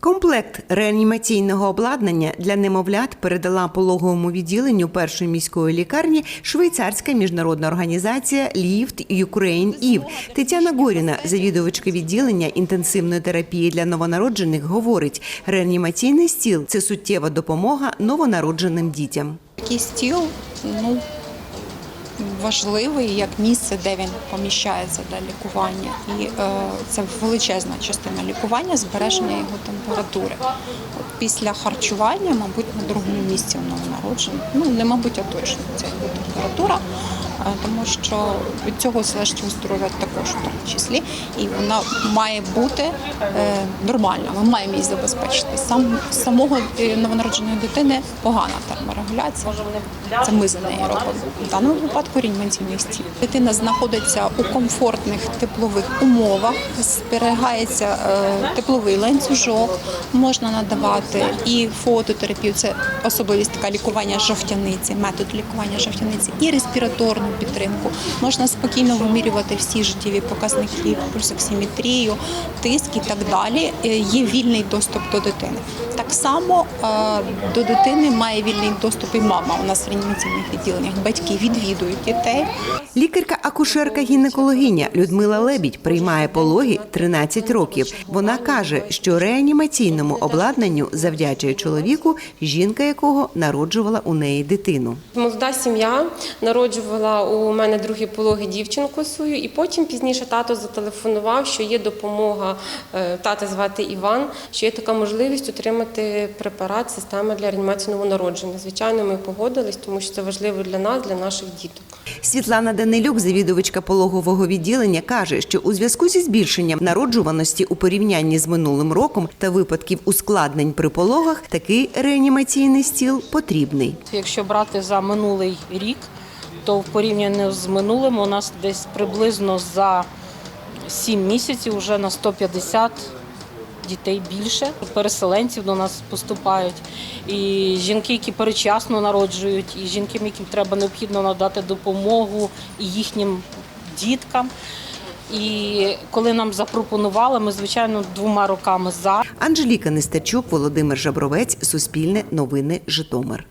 Комплект реанімаційного обладнання для немовлят передала пологовому відділенню першої міської лікарні швейцарська міжнародна організація Lift Ukraine ІВ. Тетяна Горіна, завідувачка відділення інтенсивної терапії для новонароджених, говорить: реанімаційний стіл це суттєва допомога новонародженим дітям. Такий стіл ну, важливий як місце, де він поміщається для лікування. І е, це величезна частина лікування, збереження його температури. От після харчування, мабуть, на другому місці у новонароджених. Ну, не мабуть, а точно це його температура, е, тому що від цього залежить здоров'я також в тому числі. І вона має бути е, нормальна, ми маємо її забезпечити. Сам самого новонародженої дитини погана терморегуляція. Це ми за неї робимо. В даному випадку реанімаційний стіл. Дитина знаходиться у комфортних теплових умовах, зберігається е, тепловий ланцюжок, можна надавати і фототерапію, це особливість така лікування жовтяниці, метод лікування жовтяниці, і респіраторну підтримку. Можна спокійно вимірювати всі життєві показники, пульсоксиметрію, тиск і так далі. Е, Є вільний доступ до дитини. Так само е, до дитини має вільний доступ і мама. У нас в реанімаційних відділеннях батьки відвідують дітей. Лікарка-акушерка-гінекологиня Людмила Лебідь приймає пологи 13 років. Вона каже, що реанімаційному обладнанню завдячує чоловіку, жінка якого народжувала у неї дитину. Молода сім'я народжувала у мене другі пологи дівчинку свою, і потім пізніше тато зателефонував, що є допомога. е, Тата звати Іван, що є така можливість отримати препарат системи для реанімації новонародження. Звичайно, ми погодились, тому що це важливо для нас, для наших діток. Світлана Данилюк, завідувачка пологового відділення, каже, що у зв'язку зі збільшенням народжуваності у порівнянні з минулим роком та випадків ускладнень при пологах, такий реанімаційний стіл потрібний. Якщо брати за минулий рік, то в порівнянні з минулим у нас десь приблизно за 7 місяців вже на 150 дітей більше. Переселенців до нас поступають. І жінки, які перечасно народжують, і жінки, яким треба необхідно надати допомогу і їхнім діткам. І коли нам запропонували, ми звичайно двома роками за. Анжеліка Нестачук, Володимир Жабровець, Суспільне новини, Житомир.